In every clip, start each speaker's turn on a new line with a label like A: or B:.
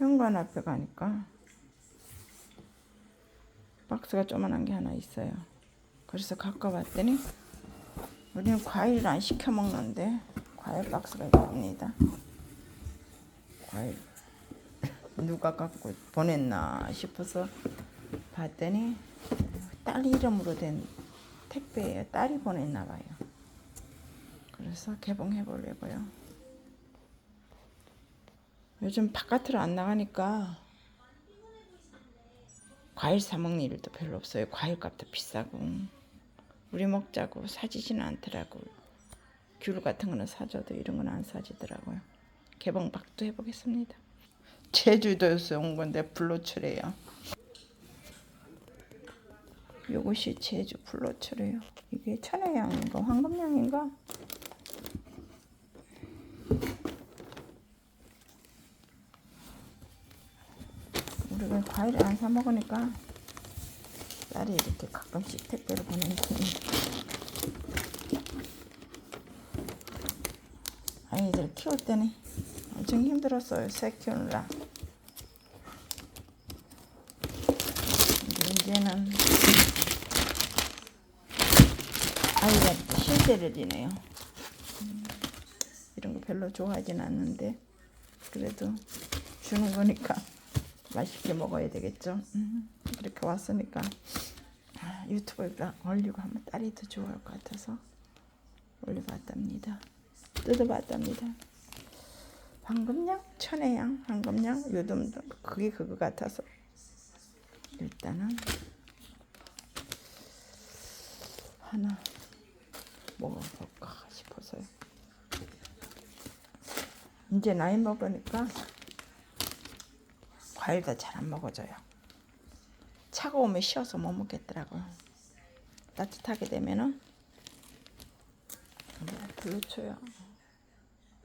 A: 현관 앞에 가니까 박스가 조그만한 게 하나 있어요. 그래서 갖고 왔더니 우리는 과일을 안 시켜 먹는데 과일 박스가 있습니다. 과일 누가 갖고 보냈나 싶어서 봤더니 딸 이름으로 된 택배예요. 딸이 보냈나 봐요. 그래서 개봉해 보려고요. 요즘 바깥으로 안 나가니까 과일 사 먹는 일도 별로 없어요. 과일 값도 비싸고 우리 먹자고 사지지는 않더라고. 귤 같은 거는 사줘도 이런 건 안 사지더라고요. 개봉박도 해보겠습니다. 제주도에서 온 건데 불로초래요. 요것이 제주 불로초래요. 이게 천혜향인가 황금향인가? 우리가 과일을 안 사 먹으니까 딸이 이렇게 가끔씩 택배를 보내니 아이들 키울 때는 엄청 힘들었어요. 새 키우느라. 이제는 아이가 신세를 지네요. 음, 이런 거 별로 좋아하진 않는데 그래도 주는 거니까 맛있게 먹어야 되겠죠. 음, 그렇게 왔으니까 아, 유튜브에다 올리고 하면 딸이 더 좋아할 것 같아서 올려봤답니다. 뜯어봤답니다. 황금향, 천혜향, 황금향 요즘 그게 그거 같아서 일단은 하나 먹어볼까 싶어서요. 이제 나이 먹으니까 과일도 잘 안 먹어져요. 차가우면 쉬어서 못 먹겠더라고요. 따뜻하게 되면은 블루초야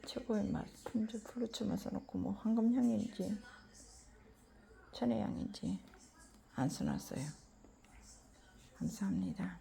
A: 최고의 맛 품질 블루초 맛을 넣고 뭐 황금향인지 천혜향인지 안 써놨어요. 감사합니다.